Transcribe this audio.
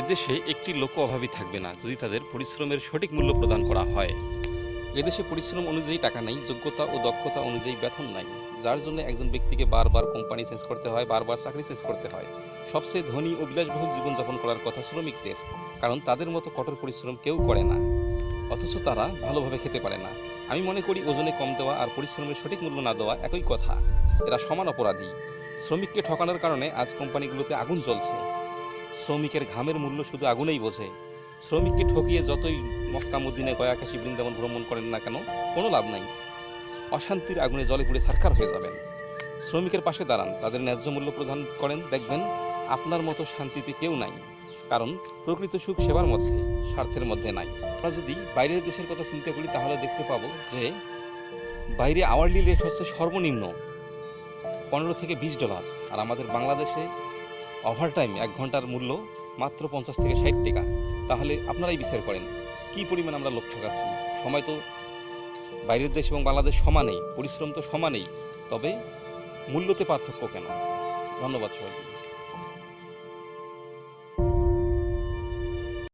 এদেশে একটি লোক অভাবী থাকবে না যদি তাদের পরিশ্রমের সঠিক মূল্য প্রদান করা হয়। এদেশে পরিশ্রম অনুযায়ী টাকা নেই, যোগ্যতা ও দক্ষতা অনুযায়ী বেতন নাই, যার জন্য একজন ব্যক্তিকে বারবার কোম্পানি চেঞ্জ করতে হয়, বারবার চাকরি চেঞ্জ করতে হয়। সবচেয়ে ধনী ও বিলাসবহুল জীবনযাপন করার কথা শ্রমিকদের, কারণ তাদের মতো কঠোর পরিশ্রম কেউ করে না। অথচ তারা ভালোভাবে খেতে পারে না। আমি মনে করি ওজনে কম দেওয়া আর পরিশ্রমের সঠিক মূল্য না দেওয়া একই কথা। এরা সমান অপরাধী। শ্রমিককে ঠকানোর কারণে আজ কোম্পানিগুলোতে আগুন জ্বলছে। শ্রমিকের ঘামের মূল্য শুধু আগুনেই বোঝে। শ্রমিককে ঠকিয়ে যতই মক্কা মদিনে গয়াকাশি বৃন্দাবন ভ্রমণ করেন না কেন, কোনো লাভ নাই। অশান্তির আগুনে জলে পুড়ে সারকার হয়ে যাবেন। শ্রমিকের পাশে দাঁড়ান, তাদের ন্যায্য মূল্য প্রদান করেন, দেখবেন আপনার মতো শান্তিতে কেউ নাই। কারণ, প্রকৃত সুখ সেবার মধ্যে, স্বার্থের মধ্যে নাই। আমরা যদি বাইরের দেশের কথা চিন্তা করি, তাহলে দেখতে পাবো যে, বাইরে আওয়ারলি রেট হচ্ছে সর্বনিম্ন পনেরো থেকে বিশ ডলার। আর আমাদের বাংলাদেশে ওভারটাইম এক ঘণ্টার মূল্য মাত্র পঞ্চাশ থেকে ষাট টাকা। তাহলে আপনারাই বিচার করেন, কি পরিমাণ আমরা লোক ঠকাচ্ছি? সময় তো বাইরের দেশ এবং বাংলাদেশ সমানেই, পরিশ্রম তো সমানেই, তবে মূল্যতে পার্থক্য কেন? ধন্যবাদ সবাইকে।